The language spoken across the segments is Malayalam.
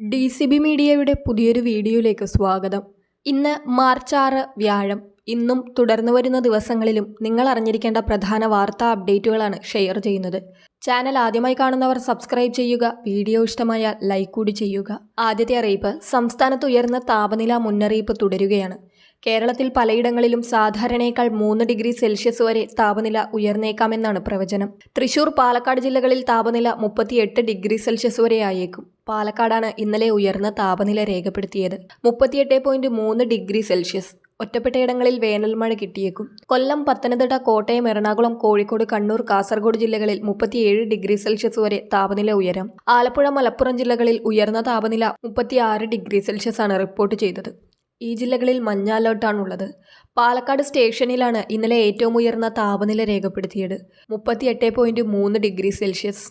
ഡി സി ബി മീഡിയയുടെ പുതിയൊരു വീഡിയോയിലേക്ക് സ്വാഗതം. ഇന്ന് മാർച്ച് ആറ് വ്യാഴം. ഇന്നും തുടർന്നു വരുന്ന ദിവസങ്ങളിലും നിങ്ങൾ അറിഞ്ഞിരിക്കേണ്ട പ്രധാന വാർത്താ അപ്ഡേറ്റുകളാണ് ഷെയർ ചെയ്യുന്നത്. ചാനൽ ആദ്യമായി കാണുന്നവർ സബ്സ്ക്രൈബ് ചെയ്യുക വീഡിയോ ഇഷ്ടമായാൽ ലൈക്ക് കൂടി ചെയ്യുക. ആദ്യത്തെ അറിയിപ്പ് സംസ്ഥാനത്ത് ഉയർന്ന താപനില മുന്നറിയിപ്പ് തുടരുകയാണ്. കേരളത്തിൽ പലയിടങ്ങളിലും സാധാരണയേക്കാൾ മൂന്ന് ഡിഗ്രി സെൽഷ്യസ് വരെ താപനില ഉയർന്നേക്കാമെന്നാണ് പ്രവചനം. തൃശൂർ പാലക്കാട് ജില്ലകളിൽ താപനില മുപ്പത്തിയെട്ട് ഡിഗ്രി സെൽഷ്യസ് വരെ ആയേക്കും പാലക്കാടാണ് ഇന്നലെ ഉയർന്ന താപനില രേഖപ്പെടുത്തിയത്. മുപ്പത്തിയെട്ട് പോയിന്റ് മൂന്ന് ഡിഗ്രി സെൽഷ്യസ്. ഒറ്റപ്പെട്ടയിടങ്ങളിൽ വേനൽ മഴ കിട്ടിയേക്കും. കൊല്ലം പത്തനംതിട്ട കോട്ടയം എറണാകുളം കോഴിക്കോട് കണ്ണൂർ കാസർഗോഡ് ജില്ലകളിൽ മുപ്പത്തിയേഴ് ഡിഗ്രി സെൽഷ്യസ് വരെ താപനില ഉയരാം. ആലപ്പുഴ മലപ്പുറം ജില്ലകളിൽ ഉയർന്ന താപനില മുപ്പത്തിയാറ് ഡിഗ്രി സെൽഷ്യസ് ആണ് റിപ്പോർട്ട് ചെയ്തത്. ഈ ജില്ലകളിൽ മഞ്ഞ അലേർട്ടാണുള്ളത് പാലക്കാട് സ്റ്റേഷനിലാണ് ഇന്നലെ ഏറ്റവും ഉയർന്ന താപനില രേഖപ്പെടുത്തിയത്. മുപ്പത്തിയെട്ട് പോയിന്റ് മൂന്ന് ഡിഗ്രി സെൽഷ്യസ്.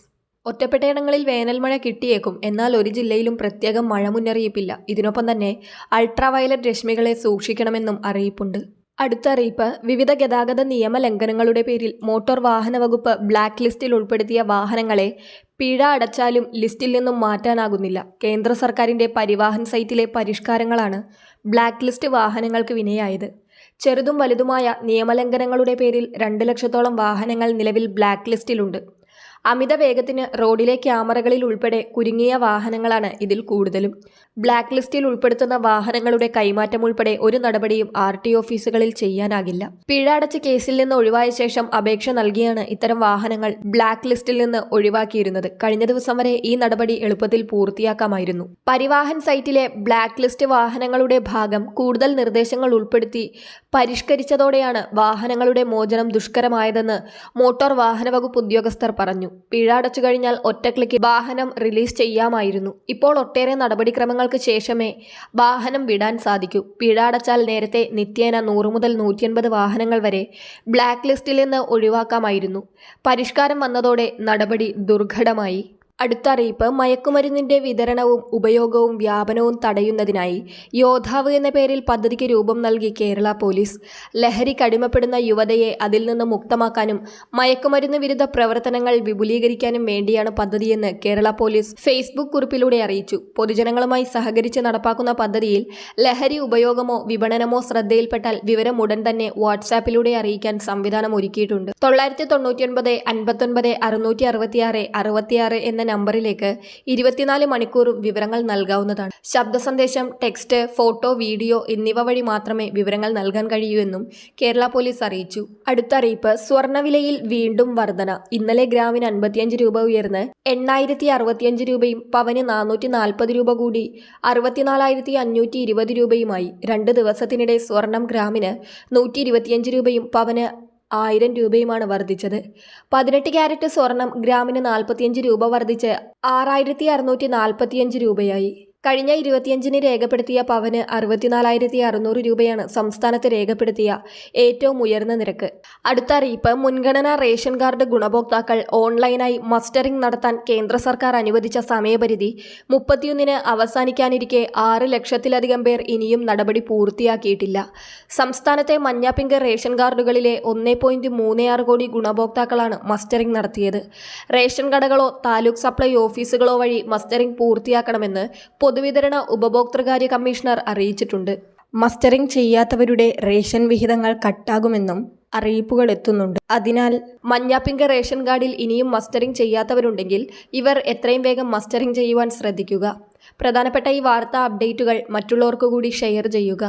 ഒറ്റപ്പെട്ടയിടങ്ങളിൽ വേനൽ മഴ കിട്ടിയേക്കും. എന്നാൽ ഒരു ജില്ലയിലും പ്രത്യേകം മഴ മുന്നറിയിപ്പില്ല. ഇതിനൊപ്പം തന്നെ അൾട്രാവയലറ്റ് രശ്മികളെ സൂക്ഷിക്കണമെന്നും അറിയിപ്പുണ്ട്. അടുത്ത അറിയിപ്പ് വിവിധ ഗതാഗത നിയമ ലംഘനങ്ങളുടെ പേരിൽ മോട്ടോർ വാഹന വകുപ്പ് ബ്ലാക്ക് ലിസ്റ്റിൽ ഉൾപ്പെടുത്തിയ വാഹനങ്ങളെ പിഴ അടച്ചാലും ലിസ്റ്റിൽ നിന്നും മാറ്റാനാകുന്നില്ല. കേന്ദ്ര സർക്കാരിന്റെ പരിവാഹൻ സൈറ്റിലെ പരിഷ്കാരങ്ങളാണ് ബ്ലാക്ക് ലിസ്റ്റ് വാഹനങ്ങൾക്ക് വിനയായത്. ചെറുതും വലുതുമായ നിയമലംഘനങ്ങളുടെ പേരിൽ രണ്ട് ലക്ഷത്തോളം വാഹനങ്ങൾ നിലവിൽ ബ്ലാക്ക് ലിസ്റ്റിലുണ്ട്. അമിത വേഗത്തിന് റോഡിലെ ക്യാമറകളിൽ ഉൾപ്പെടെ കുരുങ്ങിയ വാഹനങ്ങളാണ് ഇതിൽ കൂടുതലും. ബ്ലാക്ക് ലിസ്റ്റിൽ ഉൾപ്പെടുത്തുന്ന വാഹനങ്ങളുടെ കൈമാറ്റം ഉൾപ്പെടെ ഒരു നടപടിയും ആർ ടി ഓഫീസുകളിൽ ചെയ്യാനാകില്ല. പിഴ കേസിൽ നിന്ന് ഒഴിവായ ശേഷം അപേക്ഷ നൽകിയാണ് ഇത്തരം വാഹനങ്ങൾ ബ്ലാക്ക് ലിസ്റ്റിൽ നിന്ന് ഒഴിവാക്കിയിരുന്നത്. കഴിഞ്ഞ ദിവസം വരെ ഈ നടപടി എളുപ്പത്തിൽ പൂർത്തിയാക്കാമായിരുന്നു. പരിവാഹൻ സൈറ്റിലെ ബ്ലാക്ക് ലിസ്റ്റ് വാഹനങ്ങളുടെ ഭാഗം കൂടുതൽ നിർദ്ദേശങ്ങൾ ഉൾപ്പെടുത്തി പരിഷ്കരിച്ചതോടെയാണ് വാഹനങ്ങളുടെ മോചനം ദുഷ്കരമായതെന്ന് മോട്ടോർ വാഹന വകുപ്പ് ഉദ്യോഗസ്ഥർ പറഞ്ഞു. പിഴ അടച്ചു കഴിഞ്ഞാൽ ഒറ്റ ക്ലിക്ക് വാഹനം റിലീസ് ചെയ്യാമായിരുന്നു. ഇപ്പോൾ ഒട്ടേറെ നടപടിക്രമങ്ങൾക്ക് ശേഷമേ വാഹനം വിടാൻ സാധിക്കൂ. പിഴ അടച്ചാൽ നേരത്തെ നിത്യേന നൂറ് മുതൽ നൂറ്റിയൻപത് വാഹനങ്ങൾ വരെ ബ്ലാക്ക് ലിസ്റ്റിൽ നിന്ന് ഒഴിവാക്കാമായിരുന്നു. പരിഷ്കാരം വന്നതോടെ നടപടി ദുർഘടമായി. അടുത്ത അറിയിപ്പ് മയക്കുമരുന്നിന്റെ വിതരണവും ഉപയോഗവും വ്യാപനവും തടയുന്നതിനായി യോദ്ധാവ് എന്ന പേരിൽ പദ്ധതിക്ക് രൂപം നൽകി കേരള പോലീസ്. ലഹരി കടിമപ്പെടുന്ന യുവതയെ അതിൽ നിന്ന് മുക്തമാക്കാനും മയക്കുമരുന്ന് വിരുദ്ധ പ്രവർത്തനങ്ങൾ വിപുലീകരിക്കാനും വേണ്ടിയാണ് പദ്ധതിയെന്ന് കേരള പോലീസ് ഫേസ്ബുക്ക് കുറിപ്പിലൂടെ അറിയിച്ചു. പൊതുജനങ്ങളുമായി സഹകരിച്ച് നടപ്പാക്കുന്ന പദ്ധതിയിൽ ലഹരി ഉപയോഗമോ വിപണനമോ ശ്രദ്ധയിൽപ്പെട്ടാൽ വിവരം ഉടൻ തന്നെ വാട്സാപ്പിലൂടെ അറിയിക്കാൻ സംവിധാനം ഒരുക്കിയിട്ടുണ്ട്. തൊള്ളായിരത്തി തൊണ്ണൂറ്റിയൊൻപത് അൻപത്തൊൻപത് അറുന്നൂറ്റി അറുപത്തിയാറ് അറുപത്തിയാറ് എന്ന നമ്പറിലേക്ക് ഇരുപത്തിനാല് മണിക്കൂറും വിവരങ്ങൾ നൽകാവുന്നതാണ്. ശബ്ദ സന്ദേശം ടെക്സ്റ്റ് ഫോട്ടോ വീഡിയോ എന്നിവ വഴി മാത്രമേ വിവരങ്ങൾ നൽകാൻ കഴിയൂ എന്നും കേരള പോലീസ് അറിയിച്ചു. അടുത്ത അറിയിപ്പ് സ്വർണവിലയിൽ വീണ്ടും വർധന. ഇന്നലെ ഗ്രാമിന് അൻപത്തിയഞ്ച് രൂപ ഉയർന്ന് എണ്ണായിരത്തി അറുപത്തിയഞ്ച് രൂപയും പവന് നാനൂറ്റി നാൽപ്പത് രൂപ കൂടി അറുപത്തിനാലായിരത്തി അഞ്ഞൂറ്റി ഇരുപത് രൂപയുമായി. രണ്ട് ദിവസത്തിനിടെ സ്വർണം ഗ്രാമിന് നൂറ്റി ഇരുപത്തിയഞ്ച് രൂപയും പവന് ആയിരം രൂപയുമാണ് വർദ്ധിച്ചത്. പതിനെട്ട് ക്യാരറ്റ് സ്വർണം ഗ്രാമിന് നാൽപ്പത്തിയഞ്ച് രൂപ വർദ്ധിച്ച് ആറായിരത്തി അറുന്നൂറ്റി നാൽപ്പത്തിയഞ്ച് രൂപയായി. കഴിഞ്ഞ ഇരുപത്തിയഞ്ചിന് രേഖപ്പെടുത്തിയ പവന് അറുപത്തിനാലായിരത്തി അറുന്നൂറ് രൂപയാണ് സംസ്ഥാനത്ത് രേഖപ്പെടുത്തിയ ഏറ്റവും ഉയർന്ന നിരക്ക്. അടുത്ത അറിയിപ്പ് മുൻഗണനാ റേഷൻ കാർഡ് ഗുണഭോക്താക്കൾ ഓൺലൈനായി മസ്റ്ററിംഗ് നടത്താൻ കേന്ദ്ര സർക്കാർ അനുവദിച്ച സമയപരിധി മുപ്പത്തിയൊന്നിന് അവസാനിക്കാനിരിക്കെ ആറ് ലക്ഷത്തിലധികം പേർ ഇനിയും നടപടി പൂർത്തിയാക്കിയിട്ടില്ല. സംസ്ഥാനത്തെ മഞ്ഞാപ്പിങ്ക് റേഷൻ കാർഡുകളിലെ ഒന്നേ പോയിന്റ് മൂന്ന് ആറ് കോടി ഗുണഭോക്താക്കളാണ് മസ്റ്ററിംഗ് നടത്തിയത്. റേഷൻ കടകളോ താലൂക്ക് സപ്ലൈ ഓഫീസുകളോ വഴി മസ്റ്ററിംഗ് പൂർത്തിയാക്കണമെന്ന് പൊതുവിതരണ ഉപഭോക്തൃകാര്യ കമ്മീഷണർ അറിയിച്ചിട്ടുണ്ട്. മസ്റ്ററിംഗ് ചെയ്യാത്തവരുടെ റേഷൻ വിഹിതങ്ങൾ കട്ടാകുമെന്നും അറിയിപ്പുകൾ എത്തുന്നുണ്ട്. അതിനാൽ മഞ്ഞാപ്പിങ്ക റേഷൻ കാർഡിൽ ഇനിയും മസ്റ്ററിംഗ് ചെയ്യാത്തവരുണ്ടെങ്കിൽ ഇവർ എത്രയും വേഗം മസ്റ്ററിംഗ് ചെയ്യുവാൻ ശ്രദ്ധിക്കുക. പ്രധാനപ്പെട്ട ഈ വാർത്താ അപ്ഡേറ്റുകൾ മറ്റുള്ളവർക്കു കൂടി ഷെയർ ചെയ്യുക.